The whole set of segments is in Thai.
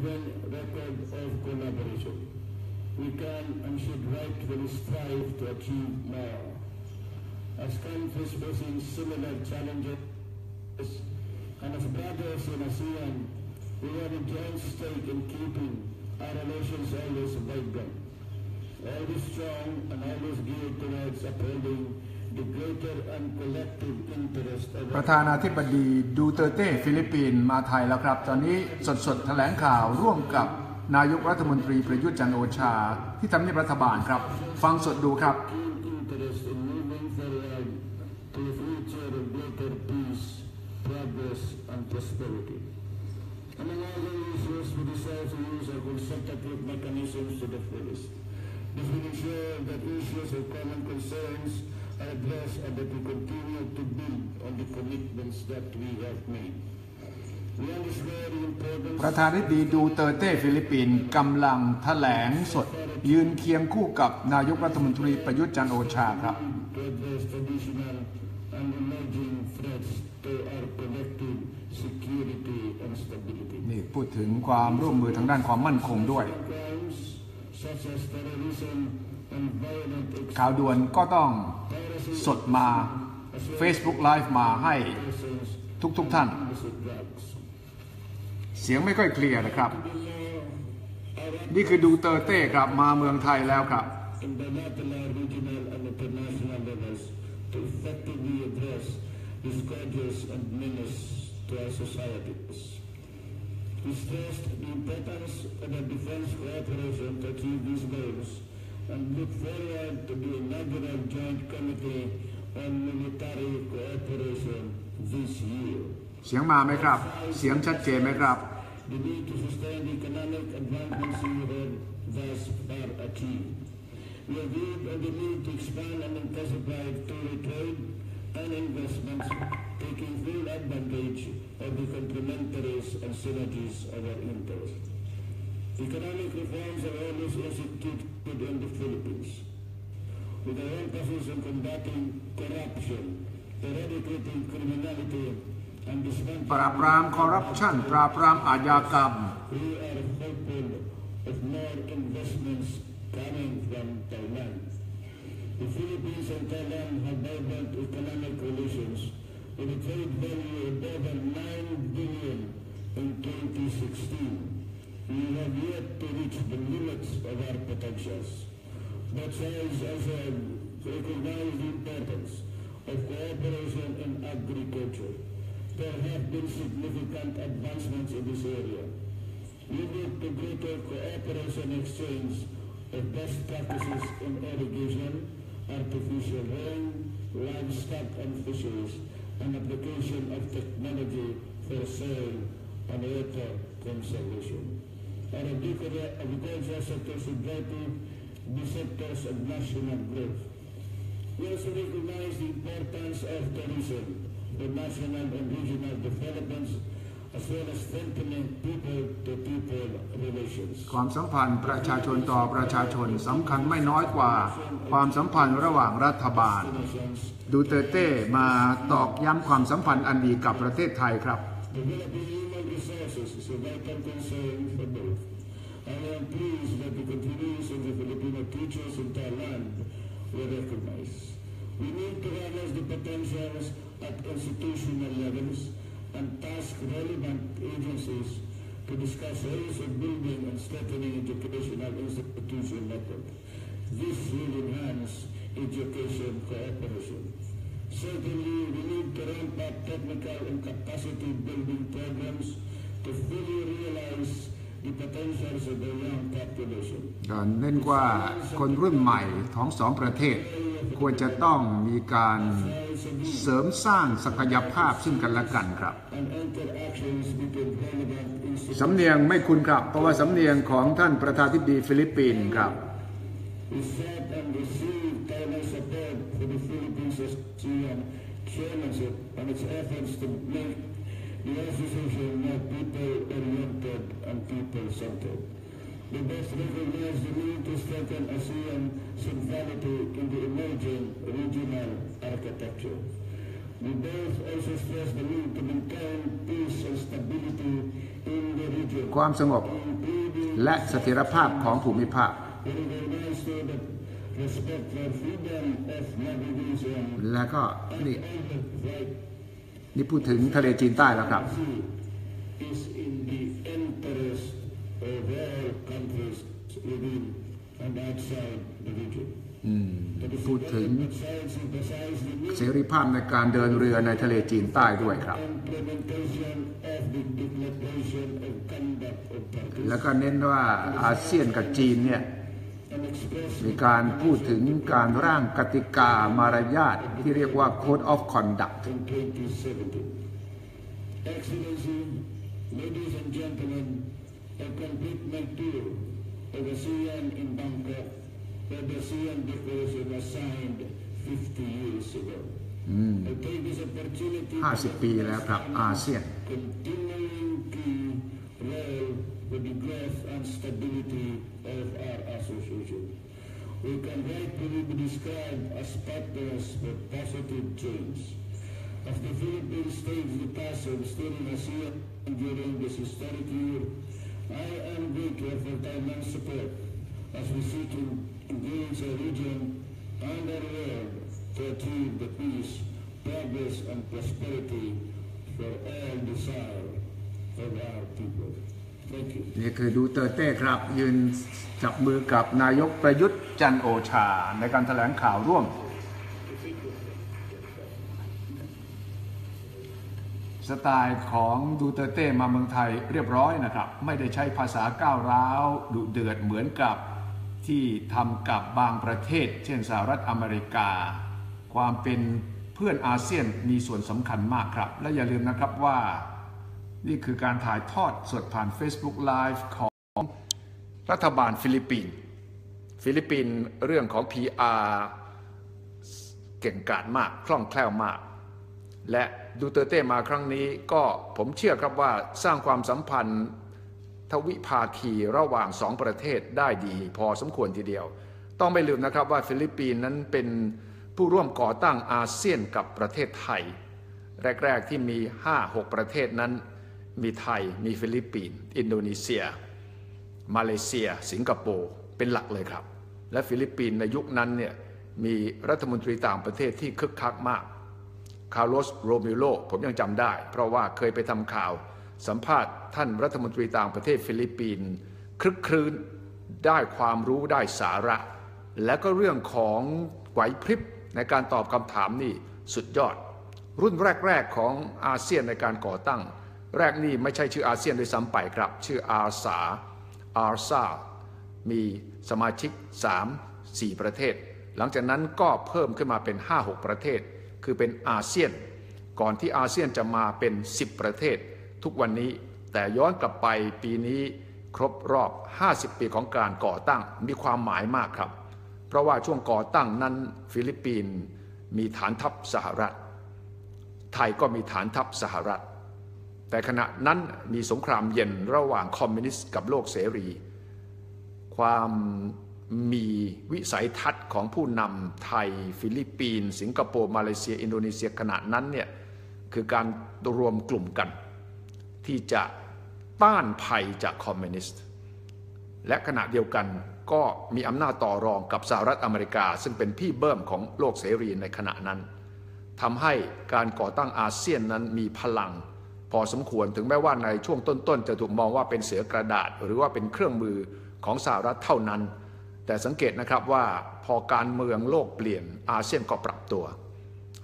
proven record of collaboration. We can and should rightfully strive to achieve more. As countries facing similar challenges and as brothers in ASEAN, we have a joint stake in keeping our relations always vibrant, always strong and always geared towards upholding the greater and collective interest of ประธานาธิบดีดูเตอร์เต้ฟิลิปปินส์มาไทยแล้วครับ ตอนนี้สดๆแถลงข่าวร่วมกับนายกรัฐมนตรีประยุทธ์จันทร์โอชา ที่ทำเนียบรัฐบาลครับ ฟังสดดูครับ keen interest in moving forward to a future of greater peace, progress, and prosperity. Among other issues, we desire to use our consultative mechanisms to the fullest. This will ensure that issues of common concerns are addressed and that we continue to build on the commitments that we have made. We underscore the importance ประธานาธิบดีดูเตอร์เต้ฟิลิปปินส์กำลังแถลงสด ยืนเคียงคู่กับนายกรัฐมนตรีประยุทธ์จันทร์โอชาครับ to address traditional and emerging threats to our collective security and stability. นี่พูดถึงความร่วมมือทางด้านความมั่นคงด้วย Crimes such as terrorism and violent ข่าวด่วนก็ต้อง สดมา Facebook Live มาให้ทุกๆทท่าน เสียงไม่ค่อยเคลียร์นะครับ นี่คือดูเตอร์เต้ครับมาเมืองไทยแล้วครับ in bilateral, regional, and international levels to effectively address the scourges and menace to our societies. We stressed the importance of a defense cooperation to achieve these goals and look forward to the inaugural Joint Committee on Military Cooperation this year. เสียงมาไหมครับ เสียงชัดเจนไหมครับ The need to sustain the economic advancements we have thus far achieved. We agreed on the need to expand and intensify two-way trade and investments, taking full advantage of the complementaries and synergies of our interests. Economic reforms are always instituted in the Philippines, with an emphasis on combating corruption, eradicating criminality, and ปราบ dismantling ปรามคอร์รัปชัน ปราบปรามอาชญากรรม we are hopeful of more investments coming from Thailand. The Philippines and Thailand have vibrant economic relations with a trade value of over 9 billion in 2016. We have yet to reach the limits of our potentials. Both sides also recognize the importance of cooperation in agriculture. There have been significant advancements in this area. We need to greater cooperation exchange of best practices in irrigation, artificial rain, livestock and fisheries, and application of technology for soil and water conservation. Our agriculture agriculture sector should rightly be sectors of national growth. We also recognize the importance of tourism for national and regional developments as well as strengthening people-to-people relations. ความสัมพันธ์ประชาชนต่อประชาชนสำคัญไม่น้อยกว่า ความสัมพันธ์ระหว่างรัฐบาล ดูเตเต้มาตอกย้ำความสัมพันธ์อันดีกับประเทศไทยครับ Developing resources is a vital concern for both. I am pleased that the contributions of the Filipino teachers in Thailand were recognized. We need to harness the potentials at institutional levels and task relevant agencies to discuss ways of building and strengthening educational institution network. This will enhance education cooperation. Certainly, we need to ramp up technical and capacity building programs to fully realize the potentials of the young population. ก็เน้นว่าคนรุ่นใหม่ของสองประเทศ ควรจะต้องมีการเสริมสร้างศักยภาพซึ่งกันและกันครับ and interactions between relevant institutions. สำเนียงไม่คุ้นครับ เพราะว่าสำเนียงของท่านประธานทิบดีฟิลิปปินส์ครับ We sought and received Thailand's support for the Philippines ASEAN chairmanship and its efforts to make the association more people-oriented and people-centered. We both recognize the need to strengthen ASEAN centrality in the emerging regional architecture. We both also stress the need to maintain peace and stability in the region, ความสงบ และเสถียรภาพของภูมิภาค แล้วก็นี่นี่พูดถึงทะเลจีนใต้แล้วครับ พูดถึงเสรีภาพในการเดินเรือในทะเลจีนใต้ด้วยครับ แล้วก็เน้นว่าอาเซียนกับจีนเนี่ย มีการพูดถึงการร่างกติกามารยาทที่เรียกว่า Code of Conduct in 2017. Excellency, ladies and gentlemen, I complete my tour of ASEAN in Bangkok, where the ASEAN Declaration was signed 50 years ago. I take this opportunity 50ปีแล้วครับอาเซียน continuing key for the growth and stability of our association. We can rightfully be described as partners for positive change. As the Philippines takes the of steering ASEAN during this historic year, I am grateful for Taiwan's support as we seek to engage our region and our world to achieve the peace, progress, and prosperity for all desire of our people. นี่คือดูเตอร์เต้ครับ ยืนจับมือกับนายกประยุทธ์จันโอชา ในการแถลงข่าวร่วม สไตล์ของดูเตอร์เต้มาเมืองไทยเรียบร้อยนะครับ ไม่ได้ใช้ภาษาก้าวร้าวดุเดือดเหมือนกับที่ทำกับบางประเทศ เช่นสหรัฐอเมริกา ความเป็นเพื่อนอาเซียนมีส่วนสำคัญมากครับ และอย่าลืมนะครับว่า นี่คือการถ่ายทอดสดผ่าน Facebook Live ของรัฐบาลฟิลิปปินส์ฟิลิปปินส์เรื่องของ PR เก่งกาจมากคล่องแคล่วมาก และดูเตอร์เต้มาครั้งนี้ก็ผมเชื่อครับว่าสร้างความสัมพันธ์ทวิภาคีระหว่างสองประเทศได้ดีพอสมควรทีเดียว ต้องไม่ลืมนะครับว่าฟิลิปปินส์นั้นเป็นผู้ร่วมก่อตั้งอาเซียนกับประเทศไทย แรก ๆ ที่มี 5-6 ประเทศนั้น มีไทย มีฟิลิปปินส์อินโดนีเซีย มาเลเซีย สิงคโปร์เป็นหลักเลยครับ และฟิลิปปินส์ในยุคนั้นเนี่ยมีรัฐมนตรีต่างประเทศที่คึกคักมากคาร์ลอสโรมิโลผมยังจำได้ เพราะว่าเคยไปทำข่าวสัมภาษณ์ท่านรัฐมนตรีต่างประเทศฟิลิปปินส์คลึกครื้นได้ความรู้ได้สาระ และก็เรื่องของไหวพริบในการตอบคำถามนี่สุดยอด รุ่นแรก ๆ ของอาเซียนในการก่อตั้ง แรกนี่ไม่ใช่ชื่ออาเซียนด้วยซ้ำไปครับ ชื่ออาสาอาซามีสมาชิก 3 4 ประเทศ หลังจากนั้นก็เพิ่มขึ้นมาเป็น 5-6 ประเทศ คือเป็นอาเซียน ก่อนที่อาเซียนจะมาเป็น 10 ประเทศ ทุกวันนี้แต่ย้อนกลับไปปีนี้ครบรอบ 50 ปีของการก่อตั้งมีความหมายมากครับ เพราะว่าช่วงก่อตั้งนั้นฟิลิปปินส์มีฐานทัพสหรัฐ ไทยก็มีฐานทัพสหรัฐ แต่ขณะนั้นมีสงครามเย็นระหว่างคอมมิวนิสต์กับโลกเสรี ความมีวิสัยทัศน์ของผู้นำไทย ฟิลิปปินส์สิงคโปร์มาเลเซีย อินโดนีเซียขณะนั้นเนี่ยคือการรวมกลุ่มกัน ที่จะต้านภัยจากคอมมิวนิสต์ และขณะเดียวกันก็มีอำนาจต่อรองกับสหรัฐอเมริกา ซึ่งเป็นพี่เบิ้มของโลกเสรีในขณะนั้นทำให้การก่อตั้งอาเซียนนั้นมีพลัง พอสมควรถึงแม้ว่าในช่วงต้นๆ จะถูกมองว่าเป็นเสือกระดาษ หรือว่าเป็นเครื่องมือของสหรัฐเท่านั้น แต่สังเกตนะครับว่าพอการเมืองโลกเปลี่ยนอาเซียนก็ปรับตัว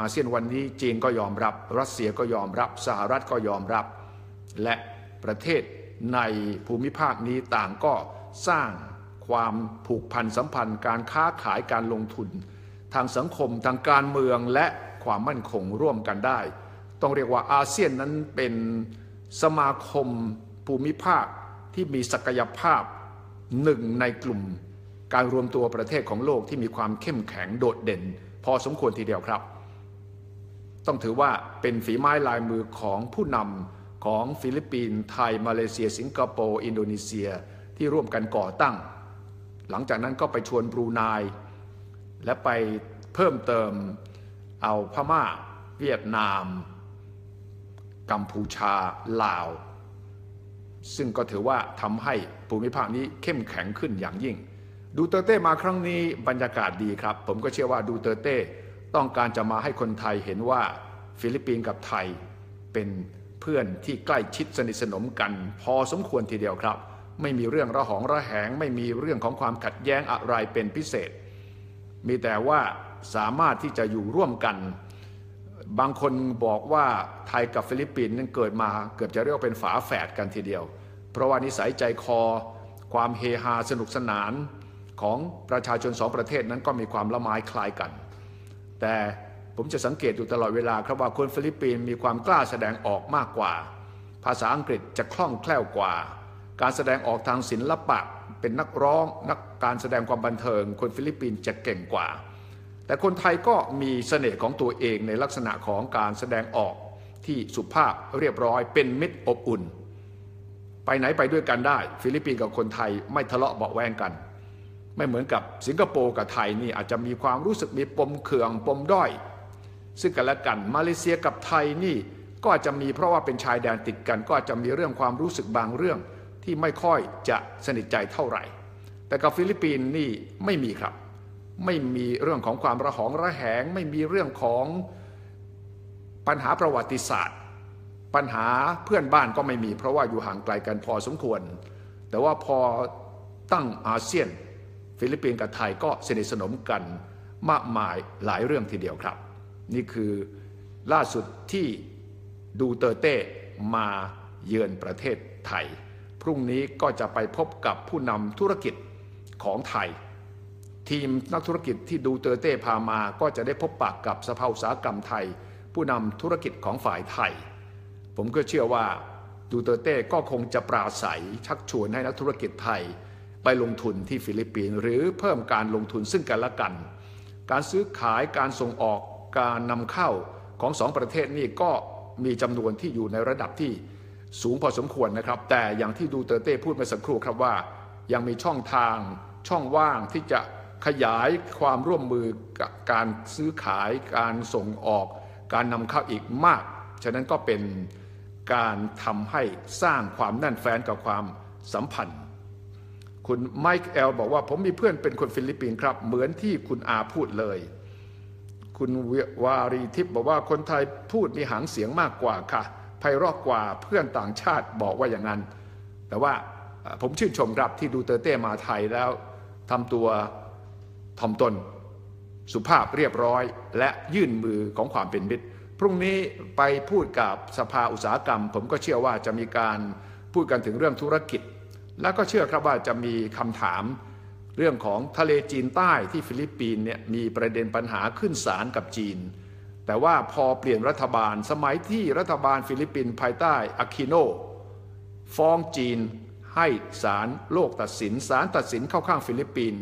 อาเซียนวันนี้จีนก็ยอมรับ รัสเซียก็ยอมรับ สหรัฐก็ยอมรับ และประเทศในภูมิภาคนี้ต่างก็สร้างความผูกพันสัมพันธ์ การค้าขายการลงทุน ทางสังคมทางการเมืองและความมั่นคงร่วมกันได้ ต้องเรียกว่าอาเซียนนั้นเป็นสมาคมภูมิภาคที่มีศักยภาพหนึ่งในกลุ่ม การรวมตัวประเทศของโลกที่มีความเข้มแข็งโดดเด่น พอสมควรทีเดียวครับ ต้องถือว่าเป็นฝีไม้ลายมือของผู้นำของฟิลิปปินส์ไทย มาเลเซีย สิงคโปร์อินโดนีเซียที่ร่วมกันก่อตั้ง หลังจากนั้นก็ไปชวนบรูไนและไปเพิ่มเติมเอาพม่า เวียดนาม กัมพูชาลาว ซึ่งก็ถือว่าทำให้ภูมิภาคนี้เข้มแข็งขึ้นอย่างยิ่ง ดูเตอร์เต้มาครั้งนี้บรรยากาศดีครับ ผมก็เชื่อว่าดูเตอร์เต้ต้องการจะมาให้คนไทยเห็นว่าฟิลิปปินส์กับไทยเป็นเพื่อนที่ใกล้ชิดสนิทสนมกัน พอสมควรทีเดียวครับ ไม่มีเรื่องระหองระแหง ไม่มีเรื่องของความขัดแย้งอะไรเป็นพิเศษ มีแต่ว่าสามารถที่จะอยู่ร่วมกัน บางคนบอกว่าไทยกับฟิลิปปินส์นั้นเกิดมาเกือบจะเรียกว่าเป็นฝาแฝดกันทีเดียว เพราะว่านิสัยใจคอ ความเฮฮาสนุกสนานของประชาชนสองประเทศนั้นก็มีความละไม้คล้ายกัน แต่ผมจะสังเกตอยู่ตลอดเวลาครับว่าคนฟิลิปปินส์มีความกล้าแสดงออกมากกว่า ภาษาอังกฤษจะคล่องแคล่วกว่า การแสดงออกทางศิลปะ เป็นนักร้องนักการแสดงความบันเทิง คนฟิลิปปินส์จะเก่งกว่า แต่คนไทยก็มีเสน่ห์ของตัวเองในลักษณะของการแสดงออกที่สุภาพเรียบร้อยเป็นมิตรอบอุ่น ไปไหนไปด้วยกันได้ ฟิลิปปินส์กับคนไทยไม่ทะเลาะเบาะแวงกัน ไม่เหมือนกับสิงคโปร์กับไทยนี่อาจจะมีความรู้สึกมีปมเขื่องปมด้อย ซึ่งกันและกันมาเลเซียกับไทยนี่ก็อาจจะมีเพราะว่าเป็นชายแดนติดกัน ก็อาจจะมีเรื่องความรู้สึกบางเรื่องที่ไม่ค่อยจะสนิทใจเท่าไหร่ แต่กับฟิลิปปินส์นี่ไม่มีครับ ไม่มีเรื่องของความระหองระแหง ไม่มีเรื่องของปัญหาประวัติศาสตร์ ปัญหาเพื่อนบ้านก็ไม่มี เพราะว่าอยู่ห่างไกลกันพอสมควร แต่ว่าพอตั้งอาเซียน ฟิลิปปินส์กับไทยก็สนิทสนมกันมากมายหลายเรื่องทีเดียวครับ นี่คือล่าสุดที่ดูเตอร์เต้มาเยือนประเทศไทย พรุ่งนี้ก็จะไปพบกับผู้นำธุรกิจของไทย ทีมนักธุรกิจที่ดูเตอร์เต้พามาก็จะได้พบปะกับสภาอุตสาหกรรมไทย ผู้นำธุรกิจของฝ่ายไทย ผมก็เชื่อว่าดูเตอร์เต้ก็คงจะปราศัยชักชวนให้นักธุรกิจไทย ไปลงทุนที่ฟิลิปปินส์หรือเพิ่มการลงทุนซึ่งกันและกัน การซื้อขายการส่งออกการนำเข้าของสองประเทศนี่ก็มีจำนวนที่อยู่ในระดับที่สูงพอสมควรนะครับ แต่อย่างที่ดูเตอร์เต้พูดเมื่อสักครู่ครับว่า ยังมีช่องทางช่องว่างที่จะ ขยายความร่วมมือกับการซื้อขายการส่งออก การนำเข้าอีกมาก ฉะนั้นก็เป็นการทำให้สร้างความแน่นแฟ้นกับความสัมพันธ์ คุณไมค์แอลบอกว่าผมมีเพื่อนเป็นคนฟิลิปปินส์ครับ เหมือนที่คุณอาพูดเลย คุณวารีทิพย์บอกว่าคนไทยพูดมีหางเสียงมากกว่าค่ะไพเราะกว่าเพื่อนต่างชาติบอกว่าอย่างนั้น แต่ว่าผมชื่นชมครับที่ดูเตอร์เต้มาไทยแล้วทำตัว ถ่อมตน สุภาพเรียบร้อย และยื่นมือของความเป็นมิตร พรุ่งนี้ไปพูดกับสภาอุตสาหกรรม ผมก็เชื่อว่าจะมีการพูดกันถึงเรื่องธุรกิจ และก็เชื่อครับว่าจะมีคำถามเรื่องของทะเลจีนใต้ที่ฟิลิปปินส์เนี่ยมีประเด็นปัญหาขึ้นศาลกับจีน แต่ว่าพอเปลี่ยนรัฐบาลสมัยที่รัฐบาลฟิลิปปินส์ภายใต้อาคิโนฟ้องจีนให้ศาลโลกตัดสินศาลตัดสินเข้าข้างฟิลิปปินส์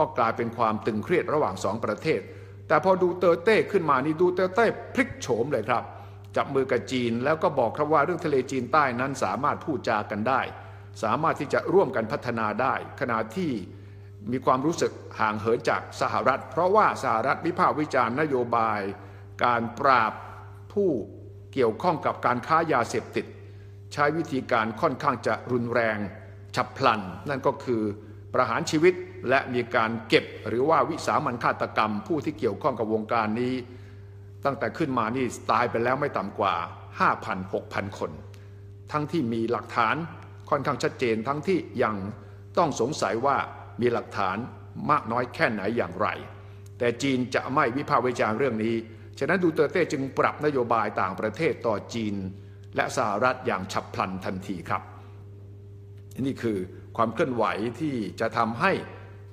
ก็กลายเป็นความตึงเครียดระหว่างสองประเทศ แต่พอดูเตอร์เต้ขึ้นมานี่ดูเตอร์เต้พลิกโฉมเลยครับ จับมือกับจีนแล้วก็บอกครับว่าเรื่องทะเลจีนใต้นั้นสามารถพูดจากันได้ สามารถที่จะร่วมกันพัฒนาได้ ขณะที่มีความรู้สึกห่างเหินจากสหรัฐ เพราะว่าสหรัฐวิพากษ์วิจารณ์นโยบาย การปราบผู้เกี่ยวข้องกับการค้ายาเสพติด ใช้วิธีการค่อนข้างจะรุนแรงฉับพลัน นั่นก็คือ ประหารชีวิตและมีการเก็บหรือว่าวิสามันฆาตกรรม ผู้ที่เกี่ยวข้องกับวงการนี้ ตั้งแต่ขึ้นมานี่ตายไปแล้วไม่ต่ำกว่า 5,000 6,000 คน ทั้งที่มีหลักฐานค่อนข้างชัดเจนทั้งที่ยังต้องสงสัยว่ามีหลักฐานมากน้อยแค่ไหนอย่างไร แต่จีนจะไม่วิพากษ์วิจารณ์เรื่องนี้ ฉะนั้นดูเตอร์เต้จึงปรับนโยบายต่างประเทศต่อจีน และสหรัฐอย่างฉับพลันทันทีครับ นี่คือความเคลื่อนไหวที่จะทำให้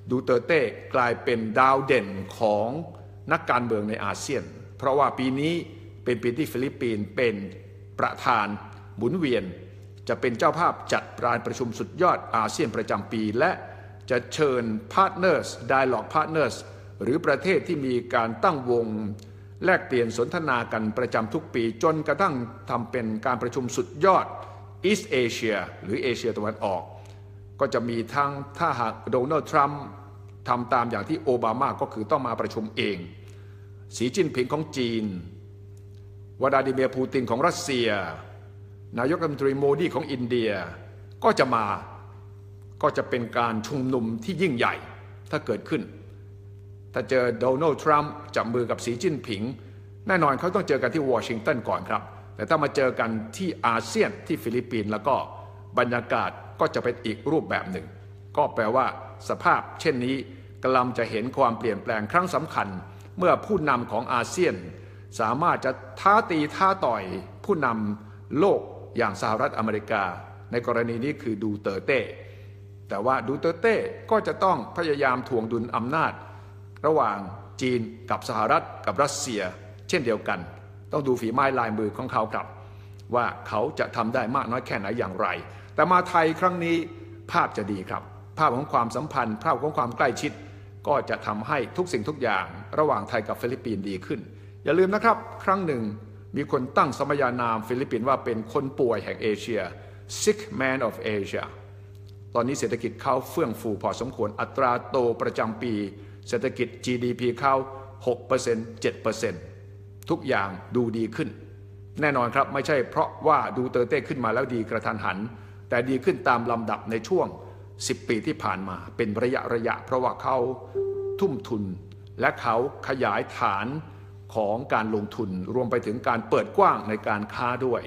ดูเตอร์เต้กลายเป็นดาวเด่นของนักการเมืองในอาเซียน เพราะว่าปีนี้เป็นปีที่ฟิลิปปินส์เป็นประธานหมุนเวียน จะเป็นเจ้าภาพจัดการประชุมสุดยอดอาเซียนประจำปี และจะเชิญพาร์ทเนอร์ส dialogue partners หรือประเทศที่มีการตั้งวงแลกเปลี่ยนสนทนากันประจำทุกปี จนกระทั่งทำเป็นการประชุมสุดยอด East Asia หรือเอเชียตะวันออก ก็จะมีทั้งถ้าหากโดนัลด์ทรัมป์ทำตามอย่างที่โอบามาก็คือต้องมาประชุมเอง สีจิ้นผิงของจีนวลาดิเมียร์ปูตินของรัสเซีย นายกรัฐมนตรีโมดีของอินเดียก็จะมาก็จะเป็นการชุมนุมที่ยิ่งใหญ่ถ้าเกิดขึ้น ถ้าเจอโดนัลด์ทรัมป์จับมือกับสีจิ้นผิง แน่นอนเขาต้องเจอกันที่วอชิงตันก่อนครับ แต่ถ้ามาเจอกันที่อาเซียนที่ฟิลิปปินส์แล้วก็บรรยากาศก็จะเป็นอีกรูปแบบหนึ่ง ก็แปลว่า สภาพ เช่นนี้กำลังจะเห็นความเปลี่ยนแปลงครั้งสำคัญ เมื่อผู้นำของอาเซียน สามารถจะท้าตีท้าต่อย ผู้นำโลกอย่างสหรัฐอเมริกา ในกรณีนี้คือดูเตอร์เต้แต่ว่าดูเตอร์เต้ก็จะต้องพยายามถ่วงดุลอำนาจ ระหว่างจีนกับสหรัฐกับรัสเซีย เช่นเดียวกัน ต้องดูฝีไม้ลายมือของเขาครับ ว่าเขาจะทำได้มากน้อยแค่ไหนอย่างไร แต่มาไทยครั้งนี้ภาพจะดีครับ ภาพของความสัมพันธ์ ภาพของความใกล้ชิด ก็จะทำให้ทุกสิ่งทุกอย่าง ระหว่างไทยกับฟิลิปปินส์ดีขึ้น อย่าลืมนะครับ ครั้งหนึ่งมีคนตั้งสมญานามฟิลิปปินส์ว่าเป็นคนป่วยแห่งเอเชีย sick man of Asia ตอนนี้เศรษฐกิจเขาเฟื่องฟูพอสมควรอัตราโตประจำปี เศรษฐกิจ GDP เขา6% 7% ทุกอย่างดูดีขึ้น แน่นอนครับไม่ใช่เพราะว่าดูเตอร์เต้ขึ้นมาแล้วดีกระทันหัน แต่ดีขึ้นตามลำดับในช่วง 10 ปีที่ผ่านมาเป็นระยะระยะ เพราะว่าเขาทุ่มทุน และเขาขยายฐานของการลงทุนรวมไปถึงการเปิดกว้างในการค้าด้วย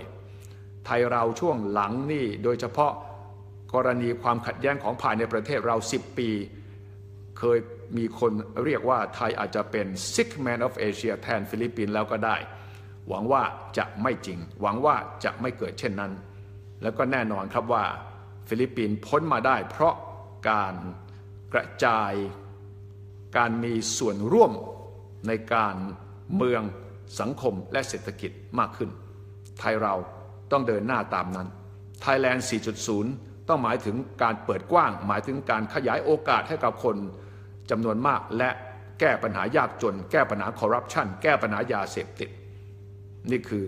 ไทยเราช่วงหลังนี่โดยเฉพาะกรณีความขัดแย้งของภายในประเทศเรา 10 ปี เคย มีคนเรียกว่าไทยอาจจะเป็น sick man of Asia แทนฟิลิปปินส์แล้วก็ได้ หวังว่าจะไม่จริง หวังว่าจะไม่เกิดเช่นนั้น แล้วก็แน่นอนครับว่าฟิลิปปินส์พ้นมาได้ เพราะการกระจายการมีส่วนร่วมในการเมืองสังคมและเศรษฐกิจมากขึ้น ไทยเราต้องเดินหน้าตามนั้น Thailand 4.0 ต้องหมายถึงการเปิดกว้าง หมายถึงการขยายโอกาสให้กับคน จำนวนมากและแก้ปัญหายากจน แก้ปัญหาคอร์รัปชันแก้ปัญหายาเสพติด นี่คือ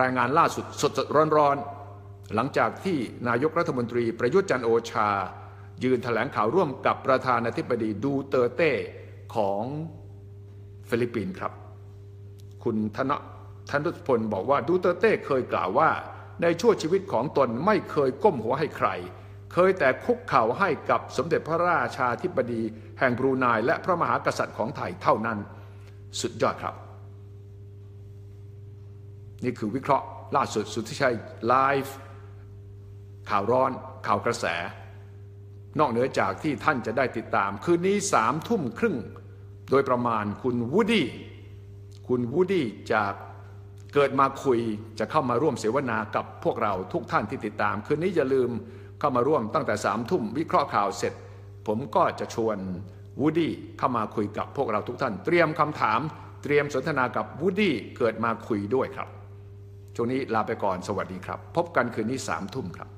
รายงานล่าสุดสดๆร้อนๆ หลังจากที่นายกรัฐมนตรีประยุทธ์จันโอชา ยืนแถลงข่าวร่วมกับประธานาธิบดีดูเตอร์เต้ของฟิลิปปินส์ครับ คุณธนธนุพลบอกว่าดูเตอร์เต้เคยกล่าวว่า ในช่วงชีวิตของตนไม่เคยก้มหัวให้ใคร เคยแต่คุกเข่าให้กับสมเด็จพระราชาธิบดี แห่งบรูไนและพระมหากษัตริย์ของไทยเท่านั้น สุดยอดครับ นี่คือวิเคราะห์ล่าสุดสุดที่ใช้ไลฟ์ข่าวร้อน ข่าวกระแส นอกเหนือจากที่ท่านจะได้ติดตาม คืนนี้สามทุ่มครึ่ง โดยประมาณคุณวูดดี้คุณวูดดี้จากเกิดมาคุยจะเข้ามาร่วมเสวนากับพวกเราทุกท่านที่ติดตาม คืนนี้อย่าลืม เข้ามาร่วมตั้งแต่สามทุ่มวิเคราะห์ข่าวเสร็จ ผมก็จะชวนวูดดี้เข้ามาคุยกับพวกเราทุกท่าน เตรียมคำถาม เตรียมสนทนากับวูดดี้เกิดมาคุยด้วยครับช่วงนี้ลาไปก่อนสวัสดีครับ พบกันคืนนี้สามทุ่มครับ